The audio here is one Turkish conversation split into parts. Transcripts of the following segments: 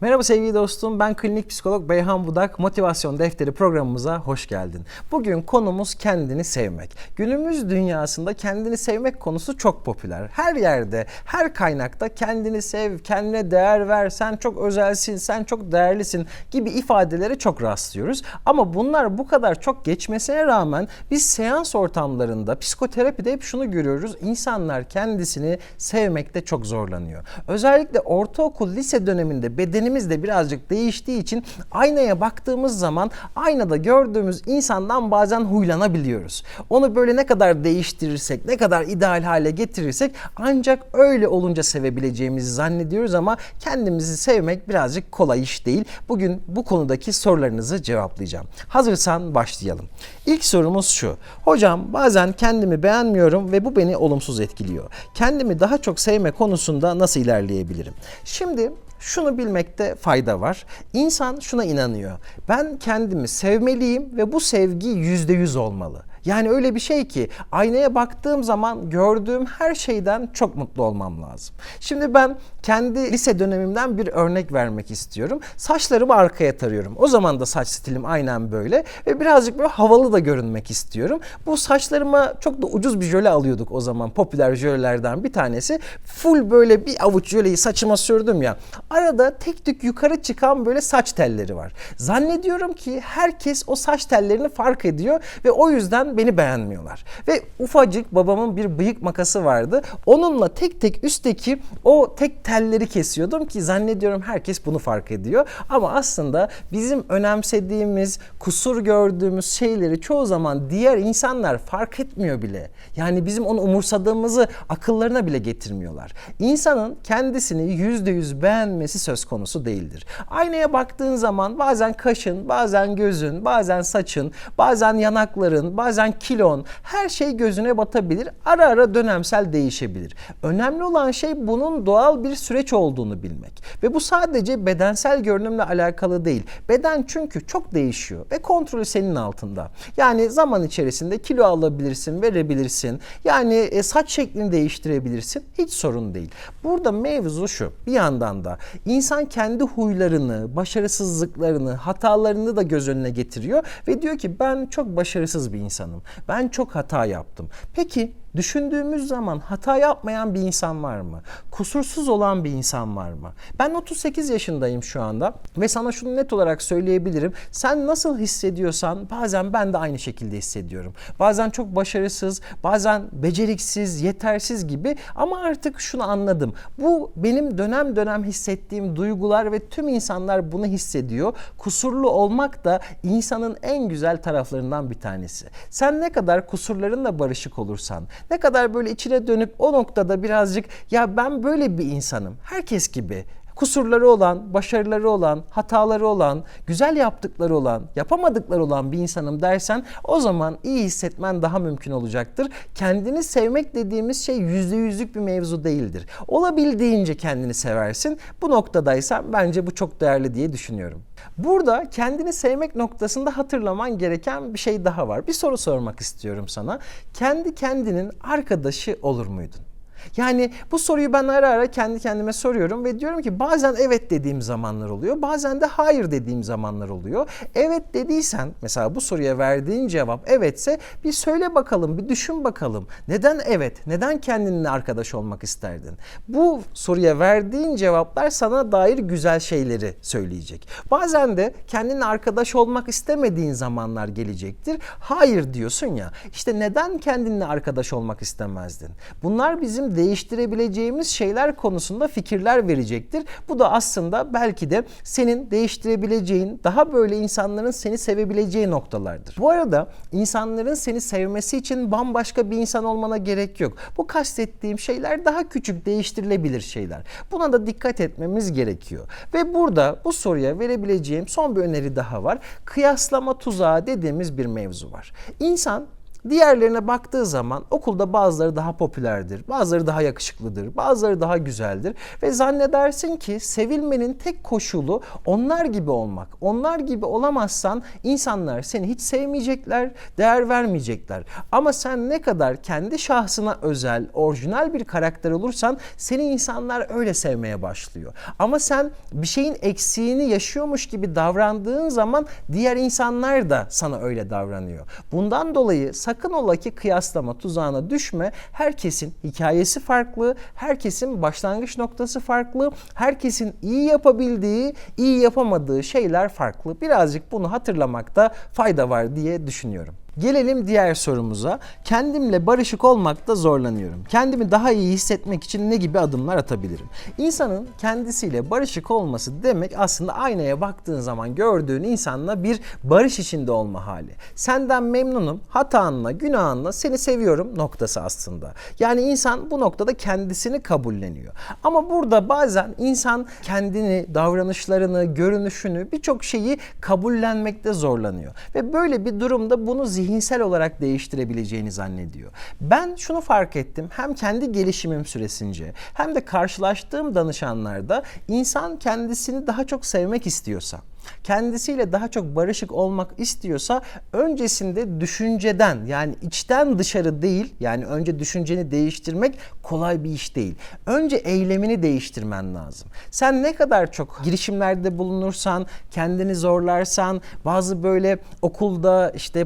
Merhaba sevgili dostum, ben klinik psikolog Beyhan Budak. Motivasyon Defteri programımıza hoş geldin. Bugün konumuz kendini sevmek. Günümüz dünyasında kendini sevmek konusu çok popüler. Her yerde, her kaynakta kendini sev, kendine değer ver, sen çok özelsin, sen çok değerlisin gibi ifadelere çok rastlıyoruz. Ama bunlar bu kadar çok geçmesine rağmen biz seans ortamlarında, psikoterapide hep şunu görüyoruz. İnsanlar kendisini sevmekte çok zorlanıyor. Özellikle ortaokul, lise döneminde bedenimiz de birazcık değiştiği için aynaya baktığımız zaman aynada gördüğümüz insandan bazen huylanabiliyoruz. Onu böyle ne kadar değiştirirsek, ne kadar ideal hale getirirsek ancak öyle olunca sevebileceğimizi zannediyoruz ama kendimizi sevmek birazcık kolay iş değil. Bugün bu konudaki sorularınızı cevaplayacağım. Hazırsan başlayalım. İlk sorumuz şu. Hocam bazen kendimi beğenmiyorum ve bu beni olumsuz etkiliyor. Kendimi daha çok sevme konusunda nasıl ilerleyebilirim? Şimdi şunu bilmekte fayda var. İnsan şuna inanıyor. Ben kendimi sevmeliyim ve bu sevgi yüzde yüz olmalı. Yani öyle bir şey ki aynaya baktığım zaman gördüğüm her şeyden çok mutlu olmam lazım. Şimdi ben kendi lise dönemimden bir örnek vermek istiyorum. Saçlarımı arkaya tarıyorum. O zaman da saç stilim aynen böyle ve birazcık böyle havalı da görünmek istiyorum. Bu saçlarıma çok da ucuz bir jöle alıyorduk o zaman. Popüler jölelerden bir tanesi. Full böyle bir avuç jöleyi saçıma sürdüm ya. Arada tek tük yukarı çıkan böyle saç telleri var. Zannediyorum ki herkes o saç tellerini fark ediyor ve o yüzden beni beğenmiyorlar. Ve ufacık babamın bir bıyık makası vardı. Onunla tek tek üstteki o tek telleri kesiyordum ki zannediyorum herkes bunu fark ediyor. Ama aslında bizim önemsediğimiz, kusur gördüğümüz şeyleri çoğu zaman diğer insanlar fark etmiyor bile. Yani bizim onu umursadığımızı akıllarına bile getirmiyorlar. İnsanın kendisini yüzde yüz beğenmesi söz konusu değildir. Aynaya baktığın zaman bazen kaşın, bazen gözün, bazen saçın, bazen yanakların, bazen kilon her şey gözüne batabilir. Ara ara dönemsel değişebilir. Önemli olan şey bunun doğal bir süreç olduğunu bilmek. Ve bu sadece bedensel görünümle alakalı değil. Beden çünkü çok değişiyor ve kontrolü senin altında. Yani zaman içerisinde kilo alabilirsin, verebilirsin. Yani e, saç şeklini değiştirebilirsin. Hiç sorun değil. Burada mevzu şu. Bir yandan da insan kendi huylarını, başarısızlıklarını, hatalarını da göz önüne getiriyor ve diyor ki ben çok başarısız bir insanım. Ben çok hata yaptım. Peki Düşündüğümüz zaman hata yapmayan bir insan var mı? Kusursuz olan bir insan var mı? Ben 38 yaşındayım şu anda ve sana şunu net olarak söyleyebilirim. Sen nasıl hissediyorsan bazen ben de aynı şekilde hissediyorum. Bazen çok başarısız, bazen beceriksiz, yetersiz gibi ama artık şunu anladım. Bu benim dönem dönem hissettiğim duygular ve tüm insanlar bunu hissediyor. Kusurlu olmak da insanın en güzel taraflarından bir tanesi. Sen ne kadar kusurlarınla barışık olursan, ne kadar böyle içine dönüp o noktada birazcık ya ben böyle bir insanım. Herkes gibi kusurları olan, başarıları olan, hataları olan, güzel yaptıkları olan, yapamadıkları olan bir insanım dersen o zaman iyi hissetmen daha mümkün olacaktır. Kendini sevmek dediğimiz şey yüzde yüzlük bir mevzu değildir. Olabildiğince kendini seversin. Bu noktadaysan bence bu çok değerli diye düşünüyorum. Burada kendini sevmek noktasında hatırlaman gereken bir şey daha var. Bir soru sormak istiyorum sana. Kendi kendinin arkadaşı olur muydun? Yani bu soruyu ben ara ara kendi kendime soruyorum ve diyorum ki bazen evet dediğim zamanlar oluyor. Bazen de hayır dediğim zamanlar oluyor. Evet dediysen mesela bu soruya verdiğin cevap evetse bir söyle bakalım, bir düşün bakalım. Neden evet? Neden kendinle arkadaş olmak isterdin? Bu soruya verdiğin cevaplar sana dair güzel şeyleri söyleyecek. Bazen de kendinle arkadaş olmak istemediğin zamanlar gelecektir. Hayır diyorsun ya. İşte neden kendinle arkadaş olmak istemezdin? Bunlar bizim değiştirebileceğimiz şeyler konusunda fikirler verecektir. Bu da aslında belki de senin değiştirebileceğin, daha böyle insanların seni sevebileceği noktalardır. Bu arada insanların seni sevmesi için bambaşka bir insan olmana gerek yok. Bu kastettiğim şeyler daha küçük değiştirilebilir şeyler. Buna da dikkat etmemiz gerekiyor. Ve burada bu soruya verebileceğim son bir öneri daha var. Kıyaslama tuzağı dediğimiz bir mevzu var. İnsan Diğerlerine baktığı zaman okulda bazıları daha popülerdir, bazıları daha yakışıklıdır, bazıları daha güzeldir ve zannedersin ki sevilmenin tek koşulu onlar gibi olmak. Onlar gibi olamazsan insanlar seni hiç sevmeyecekler, değer vermeyecekler. Ama sen ne kadar kendi şahsına özel, orijinal bir karakter olursan seni insanlar öyle sevmeye başlıyor. Ama sen bir şeyin eksiğini yaşıyormuş gibi davrandığın zaman diğer insanlar da sana öyle davranıyor. Bundan dolayı sakın ola ki kıyaslama tuzağına düşme. Herkesin hikayesi farklı, herkesin başlangıç noktası farklı, herkesin iyi yapabildiği, iyi yapamadığı şeyler farklı. Birazcık bunu hatırlamakta fayda var diye düşünüyorum. Gelelim diğer sorumuza. Kendimle barışık olmakta zorlanıyorum. Kendimi daha iyi hissetmek için ne gibi adımlar atabilirim? İnsanın kendisiyle barışık olması demek aslında aynaya baktığın zaman gördüğün insanla bir barış içinde olma hali. Senden memnunum, hatanla, günahınla seni seviyorum noktası aslında. Yani insan bu noktada kendisini kabulleniyor. Ama burada bazen insan kendini, davranışlarını, görünüşünü birçok şeyi kabullenmekte zorlanıyor. Ve böyle bir durumda bunu zihinsel olarak değiştirebileceğini zannediyor. Ben şunu fark ettim hem kendi gelişimim süresince hem de karşılaştığım danışanlarda insan kendisini daha çok sevmek istiyorsa kendisiyle daha çok barışık olmak istiyorsa öncesinde düşünceden yani içten dışarı değil yani önce düşünceni değiştirmek kolay bir iş değil. Önce eylemini değiştirmen lazım. Sen ne kadar çok girişimlerde bulunursan, kendini zorlarsan, bazı böyle okulda işte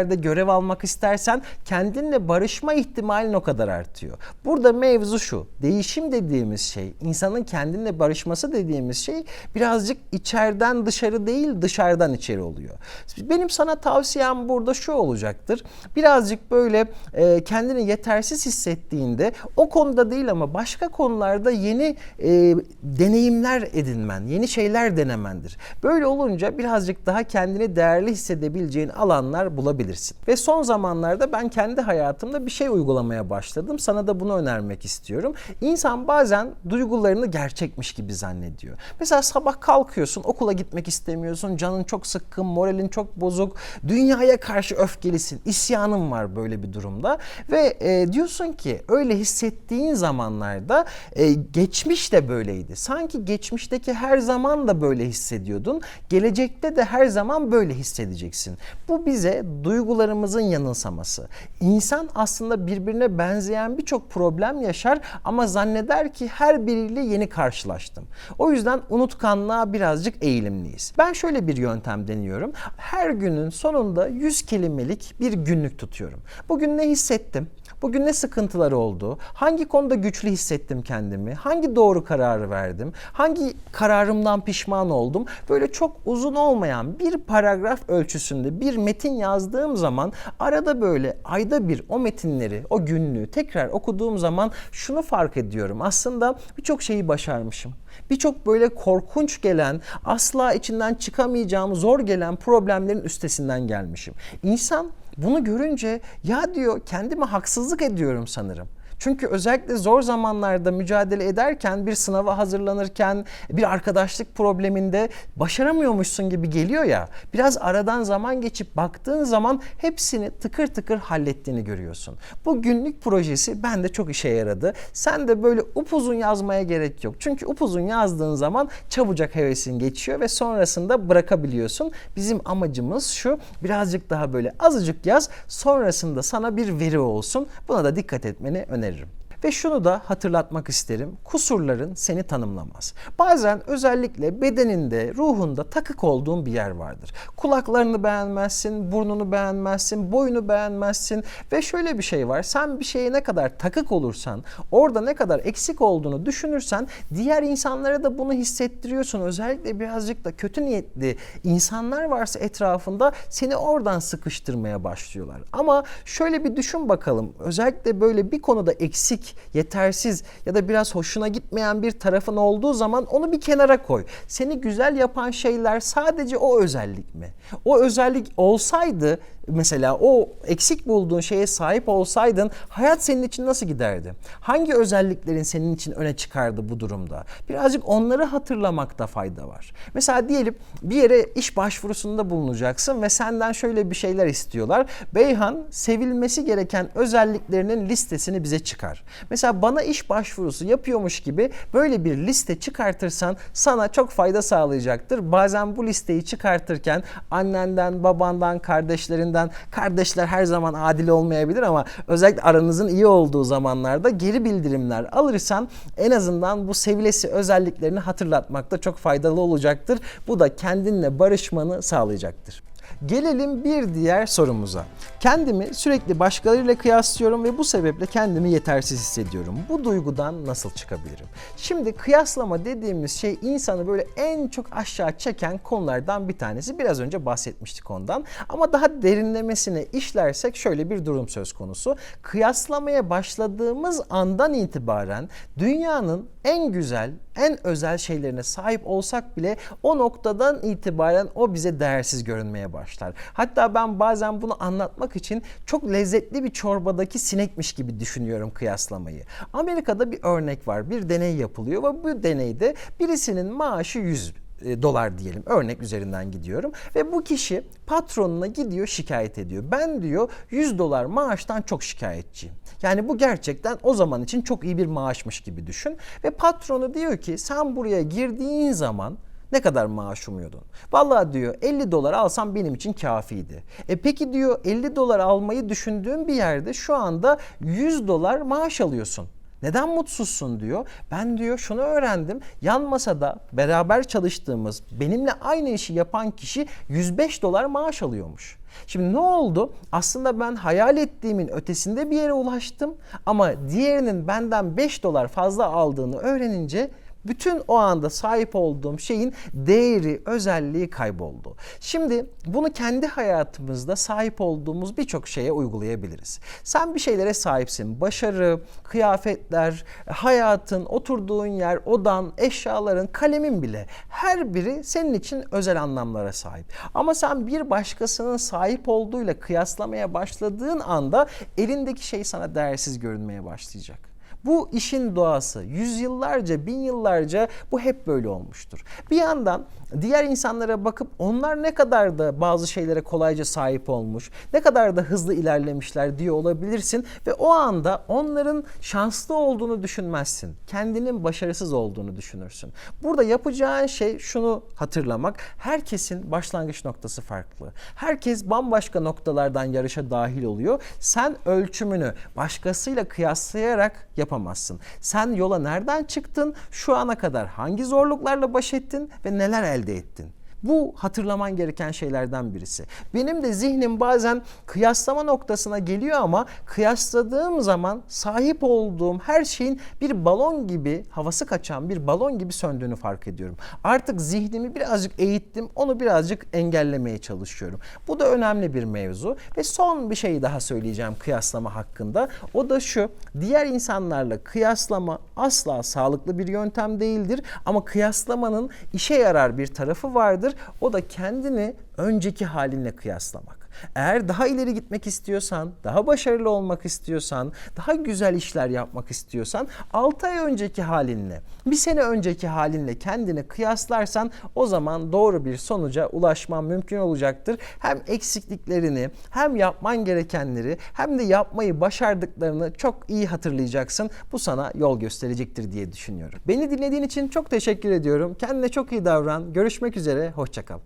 projelerde görev almak istersen kendinle barışma ihtimalin o kadar artıyor. Burada mevzu şu. Değişim dediğimiz şey, insanın kendinle barışması dediğimiz şey birazcık içeriden dışarı değil dışarıdan içeri oluyor. Benim sana tavsiyem burada şu olacaktır. Birazcık böyle e, kendini yetersiz hissettiğinde o konuda değil ama başka konularda yeni e, deneyimler edinmen, yeni şeyler denemendir. Böyle olunca birazcık daha kendini değerli hissedebileceğin alanlar bulabilirsin. Ve son zamanlarda ben kendi hayatımda bir şey uygulamaya başladım. Sana da bunu önermek istiyorum. İnsan bazen duygularını gerçekmiş gibi zannediyor. Mesela sabah kalkıyorsun, okula gitmek istemiyorsun, canın çok sıkkın, moralin çok bozuk, dünyaya karşı öfkelisin, isyanın var böyle bir durumda ve e, diyorsun ki öyle hissettiğin zamanlarda e, geçmiş de böyleydi. Sanki geçmişteki her zaman da böyle hissediyordun, gelecekte de her zaman böyle hissedeceksin. Bu bize duygularımızın yanılsaması. İnsan aslında birbirine benzeyen birçok problem yaşar ama zanneder ki her biriyle yeni karşılaştım. O yüzden unutkanlığa birazcık eğilimliyiz. Ben şöyle bir yöntem deniyorum. Her günün sonunda 100 kelimelik bir günlük tutuyorum. Bugün ne hissettim? Bugün ne sıkıntılar oldu? Hangi konuda güçlü hissettim kendimi? Hangi doğru kararı verdim? Hangi kararımdan pişman oldum? Böyle çok uzun olmayan bir paragraf ölçüsünde bir metin yazdığım zaman arada böyle ayda bir o metinleri, o günlüğü tekrar okuduğum zaman şunu fark ediyorum. Aslında birçok şeyi başarmışım. Birçok böyle korkunç gelen, asla içinden çıkamayacağım, zor gelen problemlerin üstesinden gelmişim. İnsan bunu görünce ya diyor kendime haksızlık ediyorum sanırım. Çünkü özellikle zor zamanlarda mücadele ederken bir sınava hazırlanırken bir arkadaşlık probleminde başaramıyormuşsun gibi geliyor ya. Biraz aradan zaman geçip baktığın zaman hepsini tıkır tıkır hallettiğini görüyorsun. Bu günlük projesi bende çok işe yaradı. Sen de böyle upuzun yazmaya gerek yok. Çünkü upuzun yazdığın zaman çabucak hevesin geçiyor ve sonrasında bırakabiliyorsun. Bizim amacımız şu birazcık daha böyle azıcık yaz sonrasında sana bir veri olsun. Buna da dikkat etmeni öneririm veririm. Ve şunu da hatırlatmak isterim. Kusurların seni tanımlamaz. Bazen özellikle bedeninde, ruhunda takık olduğun bir yer vardır. Kulaklarını beğenmezsin, burnunu beğenmezsin, boyunu beğenmezsin ve şöyle bir şey var. Sen bir şeye ne kadar takık olursan, orada ne kadar eksik olduğunu düşünürsen diğer insanlara da bunu hissettiriyorsun. Özellikle birazcık da kötü niyetli insanlar varsa etrafında seni oradan sıkıştırmaya başlıyorlar. Ama şöyle bir düşün bakalım. Özellikle böyle bir konuda eksik yetersiz ya da biraz hoşuna gitmeyen bir tarafın olduğu zaman onu bir kenara koy. Seni güzel yapan şeyler sadece o özellik mi? O özellik olsaydı mesela o eksik bulduğun şeye sahip olsaydın hayat senin için nasıl giderdi? Hangi özelliklerin senin için öne çıkardı bu durumda? Birazcık onları hatırlamakta fayda var. Mesela diyelim bir yere iş başvurusunda bulunacaksın ve senden şöyle bir şeyler istiyorlar. Beyhan sevilmesi gereken özelliklerinin listesini bize çıkar. Mesela bana iş başvurusu yapıyormuş gibi böyle bir liste çıkartırsan sana çok fayda sağlayacaktır. Bazen bu listeyi çıkartırken annenden, babandan, kardeşlerinden, kardeşler her zaman adil olmayabilir ama özellikle aranızın iyi olduğu zamanlarda geri bildirimler alırsan en azından bu sevilesi özelliklerini hatırlatmakta çok faydalı olacaktır. Bu da kendinle barışmanı sağlayacaktır. Gelelim bir diğer sorumuza. Kendimi sürekli başkalarıyla kıyaslıyorum ve bu sebeple kendimi yetersiz hissediyorum. Bu duygudan nasıl çıkabilirim? Şimdi kıyaslama dediğimiz şey insanı böyle en çok aşağı çeken konulardan bir tanesi. Biraz önce bahsetmiştik ondan. Ama daha derinlemesine işlersek şöyle bir durum söz konusu. Kıyaslamaya başladığımız andan itibaren dünyanın en güzel, en özel şeylerine sahip olsak bile o noktadan itibaren o bize değersiz görünmeye başlar. Hatta ben bazen bunu anlatmak için çok lezzetli bir çorbadaki sinekmiş gibi düşünüyorum kıyaslamayı. Amerika'da bir örnek var. Bir deney yapılıyor ve bu deneyde birisinin maaşı 100 e, dolar diyelim. Örnek üzerinden gidiyorum. Ve bu kişi patronuna gidiyor şikayet ediyor. Ben diyor 100 dolar maaştan çok şikayetçiyim. Yani bu gerçekten o zaman için çok iyi bir maaşmış gibi düşün. Ve patronu diyor ki sen buraya girdiğin zaman ne kadar maaş umuyordun? Vallahi diyor 50 dolar alsam benim için kafiydi. E peki diyor 50 dolar almayı düşündüğün bir yerde şu anda 100 dolar maaş alıyorsun. Neden mutsuzsun diyor. Ben diyor şunu öğrendim. Yan masada beraber çalıştığımız benimle aynı işi yapan kişi 105 dolar maaş alıyormuş. Şimdi ne oldu? Aslında ben hayal ettiğimin ötesinde bir yere ulaştım ama diğerinin benden 5 dolar fazla aldığını öğrenince bütün o anda sahip olduğum şeyin değeri, özelliği kayboldu. Şimdi bunu kendi hayatımızda sahip olduğumuz birçok şeye uygulayabiliriz. Sen bir şeylere sahipsin. Başarı, kıyafetler, hayatın, oturduğun yer, odan, eşyaların, kalemin bile her biri senin için özel anlamlara sahip. Ama sen bir başkasının sahip olduğuyla kıyaslamaya başladığın anda elindeki şey sana değersiz görünmeye başlayacak. Bu işin doğası. Yüzyıllarca, bin yıllarca bu hep böyle olmuştur. Bir yandan diğer insanlara bakıp onlar ne kadar da bazı şeylere kolayca sahip olmuş, ne kadar da hızlı ilerlemişler diye olabilirsin ve o anda onların şanslı olduğunu düşünmezsin. Kendinin başarısız olduğunu düşünürsün. Burada yapacağın şey şunu hatırlamak. Herkesin başlangıç noktası farklı. Herkes bambaşka noktalardan yarışa dahil oluyor. Sen ölçümünü başkasıyla kıyaslayarak yapamazsın. Sen yola nereden çıktın? Şu ana kadar hangi zorluklarla baş ettin ve neler elde ettin? Bu hatırlaman gereken şeylerden birisi. Benim de zihnim bazen kıyaslama noktasına geliyor ama kıyasladığım zaman sahip olduğum her şeyin bir balon gibi havası kaçan bir balon gibi söndüğünü fark ediyorum. Artık zihnimi birazcık eğittim, onu birazcık engellemeye çalışıyorum. Bu da önemli bir mevzu ve son bir şey daha söyleyeceğim kıyaslama hakkında. O da şu, diğer insanlarla kıyaslama asla sağlıklı bir yöntem değildir ama kıyaslamanın işe yarar bir tarafı vardır. O da kendini önceki halinle kıyaslamak. Eğer daha ileri gitmek istiyorsan, daha başarılı olmak istiyorsan, daha güzel işler yapmak istiyorsan 6 ay önceki halinle, bir sene önceki halinle kendini kıyaslarsan o zaman doğru bir sonuca ulaşman mümkün olacaktır. Hem eksikliklerini, hem yapman gerekenleri, hem de yapmayı başardıklarını çok iyi hatırlayacaksın. Bu sana yol gösterecektir diye düşünüyorum. Beni dinlediğin için çok teşekkür ediyorum. Kendine çok iyi davran. Görüşmek üzere. Hoşçakal.